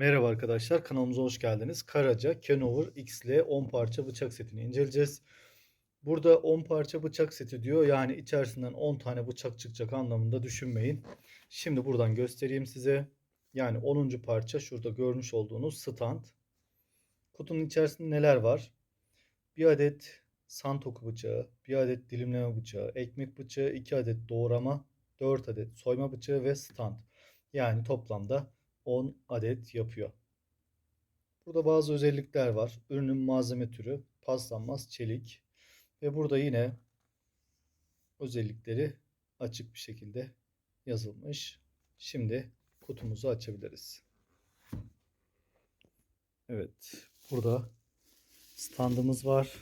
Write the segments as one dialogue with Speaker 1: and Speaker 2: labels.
Speaker 1: Merhaba arkadaşlar, kanalımıza hoş geldiniz. Karaca Kenover XL 10 parça bıçak setini inceleyeceğiz. Burada 10 parça bıçak seti diyor. Yani içerisinden 10 tane bıçak çıkacak anlamında düşünmeyin. Şimdi buradan göstereyim size. Yani 10. parça şurada görmüş olduğunuz stand. Kutunun içerisinde neler var? Bir adet santoku bıçağı, bir adet dilimleme bıçağı, ekmek bıçağı, 2 adet doğrama, 4 adet soyma bıçağı ve stand. Yani toplamda 10 adet yapıyor. Burada bazı özellikler var. Ürünün malzeme türü paslanmaz çelik ve burada yine özellikleri açık bir şekilde yazılmış. Şimdi kutumuzu açabiliriz. Evet, burada standımız var.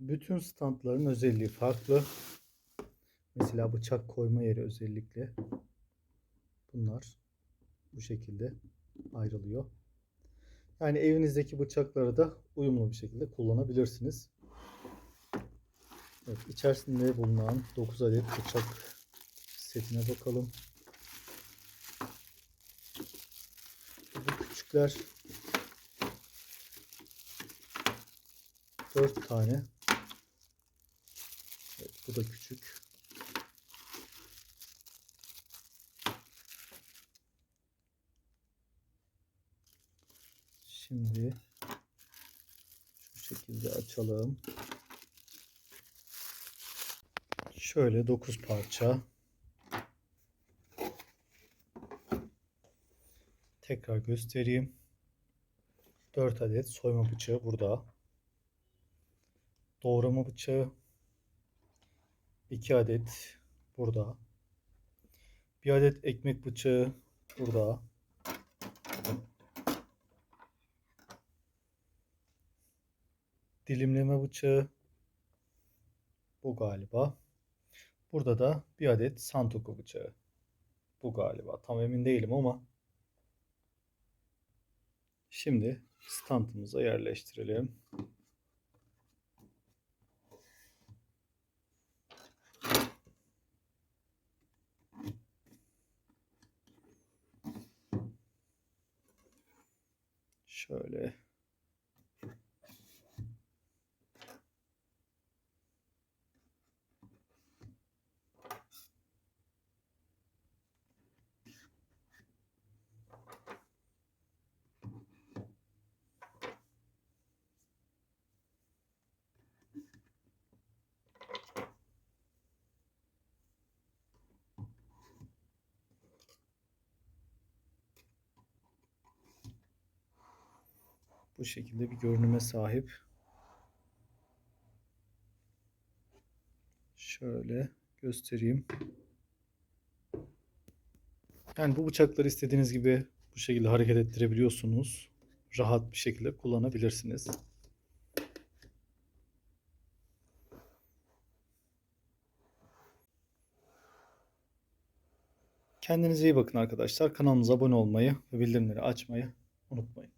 Speaker 1: Bütün standların özelliği farklı. Mesela bıçak koyma yeri özellikle bunlar bu şekilde ayrılıyor. Yani evinizdeki bıçakları da uyumlu bir şekilde kullanabilirsiniz. Evet, içerisinde bulunan 9 adet bıçak setine bakalım. Bu küçükler 4 tane. Evet, bu da küçük. Şimdi şu şekilde açalım. Şöyle 9 parça. Tekrar göstereyim. 4 adet soyma bıçağı burada. Doğrama bıçağı 2 adet burada. Bir adet ekmek bıçağı burada. Dilimleme bıçağı bu galiba. Burada da bir adet santoku bıçağı. Bu galiba. Tam emin değilim ama şimdi standımıza yerleştirelim. Şöyle bu şekilde bir görünüme sahip. Şöyle göstereyim. Yani bu bıçakları istediğiniz gibi bu şekilde hareket ettirebiliyorsunuz. Rahat bir şekilde kullanabilirsiniz. Kendinize iyi bakın arkadaşlar. Kanalımıza abone olmayı ve bildirimleri açmayı unutmayın.